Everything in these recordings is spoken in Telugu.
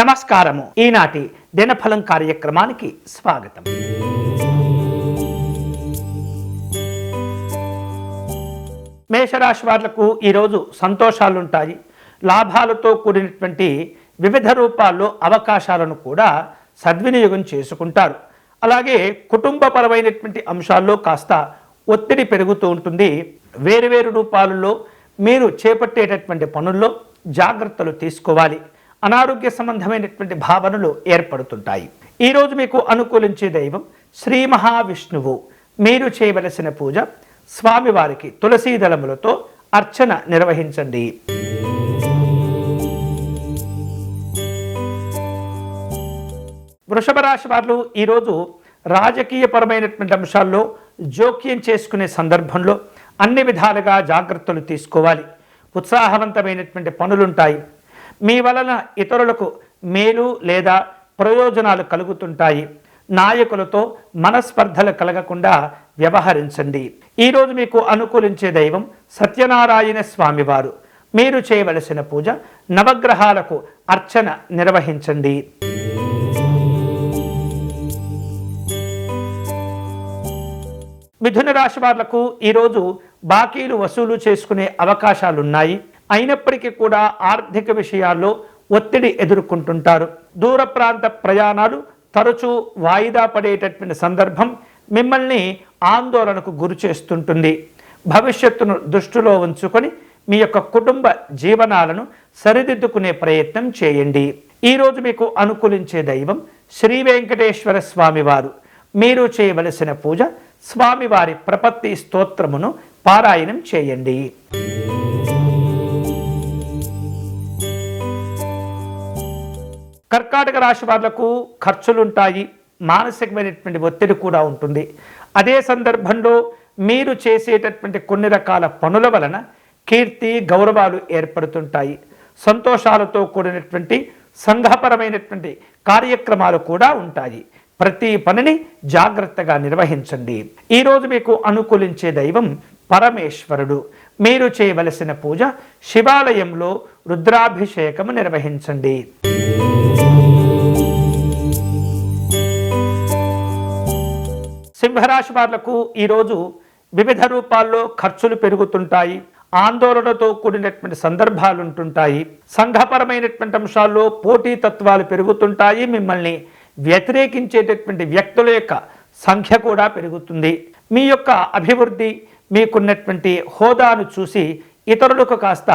నమస్కారము. ఈనాటి దినఫలం కార్యక్రమానికి స్వాగతం. మేషరాశి వాళ్ళకు ఈరోజు సంతోషాలుంటాయి. లాభాలతో కూడినటువంటి వివిధ రూపాల్లో అవకాశాలను కూడా సద్వినియోగం చేసుకుంటారు. అలాగే కుటుంబపరమైనటువంటి అంశాల్లో కాస్త ఒత్తిడి పెరుగుతూ ఉంటుంది. వేరువేరు రూపాలలో మీరు చేపట్టేటటువంటి పనుల్లో జాగ్రత్తలు తీసుకోవాలి. అనారోగ్య సంబంధమైనటువంటి భావనలు ఏర్పడుతుంటాయి. ఈరోజు మీకు అనుకూలించే దైవం శ్రీ మహావిష్ణువు. మీరు చేయవలసిన పూజ స్వామివారికి తులసీ దళములతో అర్చన నిర్వహించండి. వృషభ రాశి వారు ఈరోజు రాజకీయపరమైనటువంటి అంశాల్లో జోక్యం చేసుకునే సందర్భంలో అన్ని విధాలుగా జాగ్రత్తలు తీసుకోవాలి. ఉత్సాహవంతమైనటువంటి పనులుంటాయి. మీ వలన ఇతరులకు మేలు లేదా ప్రయోజనాలు కలుగుతుంటాయి. నాయకులతో మనస్పర్ధలు కలగకుండా వ్యవహరించండి. ఈరోజు మీకు అనుకూలించే దైవం సత్యనారాయణ స్వామివారు. మీరు చేయవలసిన పూజ నవగ్రహాలకు అర్చన నిర్వహించండి. మిథున రాశి వాళ్ళకు ఈరోజు బాకీలు వసూలు చేసుకునే అవకాశాలున్నాయి. అయినప్పటికీ కూడా ఆర్థిక విషయాల్లో ఒత్తిడి ఎదుర్కొంటుంటారు. దూర ప్రాంత ప్రయాణాలు తరచూ వాయిదా పడేటటువంటి సందర్భం మిమ్మల్ని ఆందోళనకు గురి చేస్తుంటుంది. భవిష్యత్తును దృష్టిలో ఉంచుకొని మీ యొక్క కుటుంబ జీవనాలను సరిదిద్దుకునే ప్రయత్నం చేయండి. ఈరోజు మీకు అనుకూలించే దైవం శ్రీ వెంకటేశ్వర స్వామివారు. మీరు చేయవలసిన పూజ స్వామివారి ప్రపత్తి స్తోత్రమును పారాయణం చేయండి. కర్కాటక రాశి వాళ్ళకు ఖర్చులుంటాయి మానసికమైనటువంటి ఒత్తిడి కూడా ఉంటుంది. అదే సందర్భంలో మీరు చేసేటటువంటి కొన్ని రకాల పనుల వలన కీర్తి గౌరవాలు ఏర్పడుతుంటాయి. సంతోషాలతో కూడినటువంటి సంఘపరమైనటువంటి కార్యక్రమాలు కూడా ఉంటాయి. ప్రతి పనిని జాగ్రత్తగా నిర్వహించండి. ఈరోజు మీకు అనుకూలించే దైవం పరమేశ్వరుడు. మీరు చేయవలసిన పూజ శివాలయంలో రుద్రాభిషేకము నిర్వహించండి. సింహరాశి వాళ్ళకు ఈరోజు వివిధ రూపాల్లో ఖర్చులు పెరుగుతుంటాయి. ఆందోళనతో కూడినటువంటి సందర్భాలు ఉంటుంటాయి సంఘపరమైనటువంటి అంశాల్లో పోటీ తత్వాలు పెరుగుతుంటాయి. మిమ్మల్ని వ్యతిరేకించేటటువంటి వ్యక్తుల యొక్క సంఖ్య కూడా పెరుగుతుంది. మీ యొక్క అభివృద్ధి మీకున్నటువంటి హోదాను చూసి ఇతరులకు కాస్త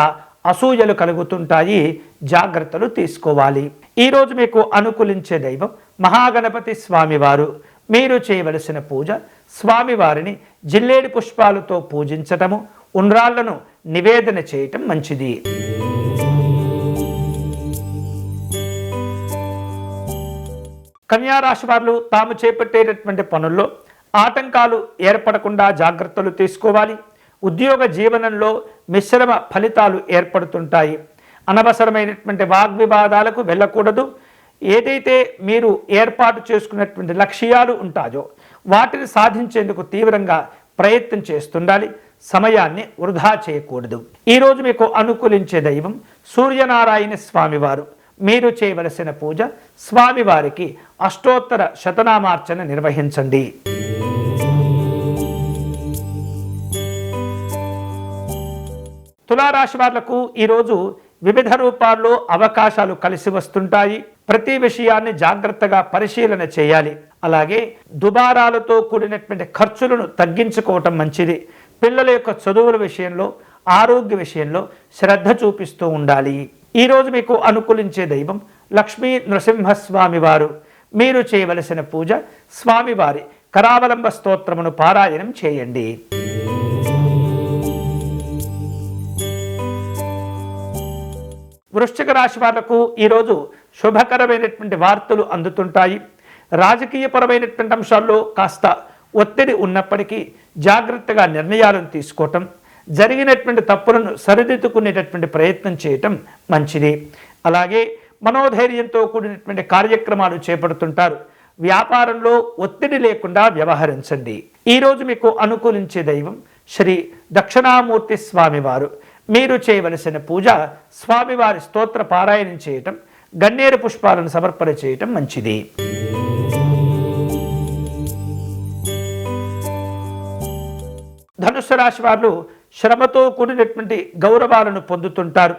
అసూయలు కలుగుతుంటాయి. జాగ్రత్తలు తీసుకోవాలి. ఈరోజు మీకు అనుకూలించే దైవం మహాగణపతి స్వామివారు. మీరు చేయవలసిన పూజ స్వామివారిని జిల్లేడు పుష్పాలతో పూజించటము ఉండ్రాళ్ళను నివేదన చేయటం మంచిది. కన్యారాశి వారు తాము చేపట్టేటటువంటి పనుల్లో ఆటంకాలు ఏర్పడకుండా జాగ్రత్తలు తీసుకోవాలి. ఉద్యోగ జీవనంలో మిశ్రమ ఫలితాలు ఏర్పడుతుంటాయి. అనవసరమైనటువంటి వాగ్వివాదాలకు వెళ్ళకూడదు. ఏదైతే మీరు ఏర్పాటు చేసుకున్నటువంటి లక్ష్యాలు ఉంటాయో వాటిని సాధించేందుకు తీవ్రంగా ప్రయత్నం చేస్తుండాలి సమయాన్ని వృధా చేయకూడదు. ఈరోజు మీకు అనుకూలించే దైవం సూర్యనారాయణ స్వామివారు. మీరు చేయవలసిన పూజ స్వామివారికి అష్టోత్తర శతనామార్చన నిర్వహించండి. తులారాశి వాళ్ళకు ఈరోజు వివిధ రూపాల్లో అవకాశాలు కలిసి వస్తుంటాయి. ప్రతి విషయాన్ని జాగ్రత్తగా పరిశీలన చేయాలి. అలాగే దుబారాలతో కూడినటువంటి ఖర్చులను తగ్గించుకోవటం మంచిది. పిల్లల యొక్క చదువుల విషయంలో ఆరోగ్య విషయంలో శ్రద్ధ చూపిస్తూ ఉండాలి. ఈరోజు మీకు అనుకూలించే దైవం లక్ష్మీ నృసింహస్వామి వారు. మీరు చేయవలసిన పూజ స్వామివారి కరావలంబ స్తోత్రమును పారాయణం చేయండి. వృశ్చిక రాశి వాళ్ళకు ఈరోజు శుభకరమైనటువంటి వార్తలు అందుతుంటాయి. రాజకీయపరమైనటువంటి అంశాల్లో కాస్త ఒత్తిడి ఉన్నప్పటికీ జాగ్రత్తగా నిర్ణయాలను తీసుకోవటం జరిగినటువంటి తప్పులను సరిదిద్దుకునేటటువంటి ప్రయత్నం చేయటం మంచిది. అలాగే మనోధైర్యంతో కూడినటువంటి కార్యక్రమాలు చేపడుతుంటారు. వ్యాపారంలో ఒత్తిడి లేకుండా వ్యవహరించండి. ఈరోజు మీకు అనుకూలించే దైవం శ్రీ దక్షిణామూర్తి స్వామివారు. మీరు చేయవలసిన పూజ స్వామివారి స్తోత్ర పారాయణం చేయటం గన్నేరు పుష్పాలను సమర్పణ చేయటం మంచిది. ధనుస్సు రాశి వారు శ్రమతో కూడినటువంటి గౌరవాలను పొందుతుంటారు.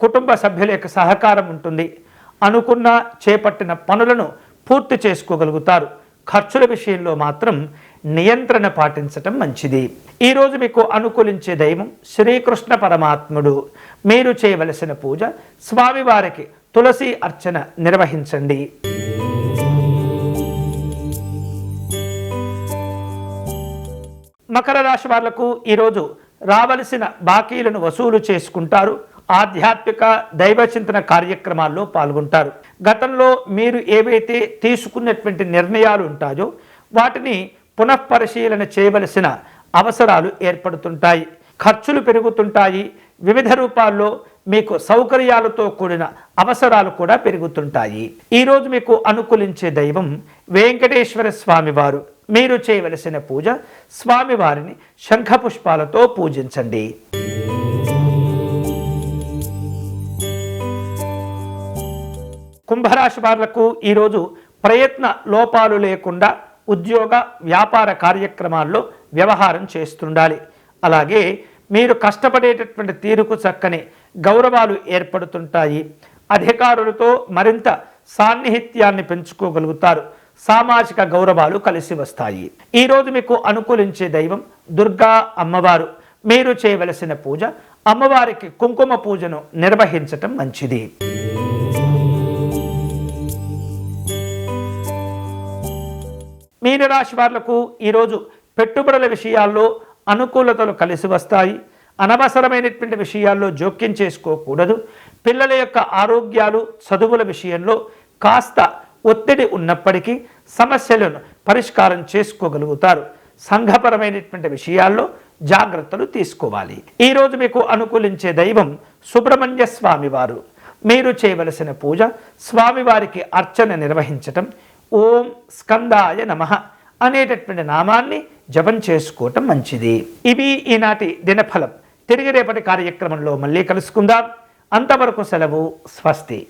కుటుంబ సభ్యుల యొక్క సహకారం ఉంటుంది. అనుకున్న చేపట్టిన పనులను పూర్తి చేసుకోగలుగుతారు. ఖర్చుల విషయంలో మాత్రం నియంత్రణ పాటించటం మంచిది. ఈరోజు మీకు అనుకూలించే దైవం శ్రీకృష్ణ పరమాత్ముడు. మీరు చేయవలసిన పూజ స్వామివారికి తులసి అర్చన నిర్వహించండి. మకర రాశి వాళ్ళకు ఈరోజు రావలసిన బాకీలను వసూలు చేసుకుంటారు. ఆధ్యాత్మిక దైవచింతన కార్యక్రమాల్లో పాల్గొంటారు. గతంలో మీరు ఏవైతే తీసుకున్నటువంటి నిర్ణయాలు ఉంటాయో వాటిని పునఃపరిశీలన చేయవలసిన అవసరాలు ఏర్పడుతుంటాయి. ఖర్చులు పెరుగుతుంటాయి. వివిధ రూపాల్లో మీకు సౌకర్యాలతో కూడిన అవసరాలు కూడా పెరుగుతుంటాయి. ఈరోజు మీకు అనుకూలించే దైవం వెంకటేశ్వర స్వామివారు. మీరు చేయవలసిన పూజ స్వామివారిని శంఖపుష్పాలతో పూజించండి. కుంభరాశి వారులకు ఈరోజు ప్రయత్న లోపాలు లేకుండా ఉద్యోగ వ్యాపార కార్యక్రమాల్లో వ్యవహారం చేస్తుండాలి. అలాగే మీరు కష్టపడేటటువంటి తీరుకు చక్కని గౌరవాలు ఏర్పడుతుంటాయి. అధికారులతో మరింత సాన్నిహిత్యాన్ని పెంచుకోగలుగుతారు. సామాజిక గౌరవాలు కలిసి వస్తాయి. ఈరోజు మీకు అనుకూలించే దైవం దుర్గా అమ్మవారు. మీరు చేయవలసిన పూజ అమ్మవారికి కుంకుమ పూజను నిర్వహించటం మంచిది. మీనరాశి వాళ్ళకు ఈరోజు పెట్టుబడుల విషయాల్లో అనుకూలతలు కలిసి వస్తాయి. అనవసరమైనటువంటి విషయాల్లో జోక్యం చేసుకోకూడదు. పిల్లల యొక్క ఆరోగ్యాలు చదువుల విషయంలో కాస్త ఒత్తిడి ఉన్నప్పటికీ సమస్యలను పరిష్కారం చేసుకోగలుగుతారు. సంఘపరమైనటువంటి విషయాల్లో జాగ్రత్తలు తీసుకోవాలి. ఈరోజు మీకు అనుకూలించే దైవం సుబ్రహ్మణ్య స్వామివారు. మీరు చేయవలసిన పూజ స్వామివారికి అర్చన నిర్వహించటం ఓం స్కందాయ నమ అనేటటువంటి నామాన్ని జపం చేసుకోవటం మంచిది. ఇవి ఈనాటి దినఫలం. తిరిగి రేపటి కార్యక్రమంలో మళ్ళీ కలుసుకుందాం. అంతవరకు సెలవు. స్వస్తి.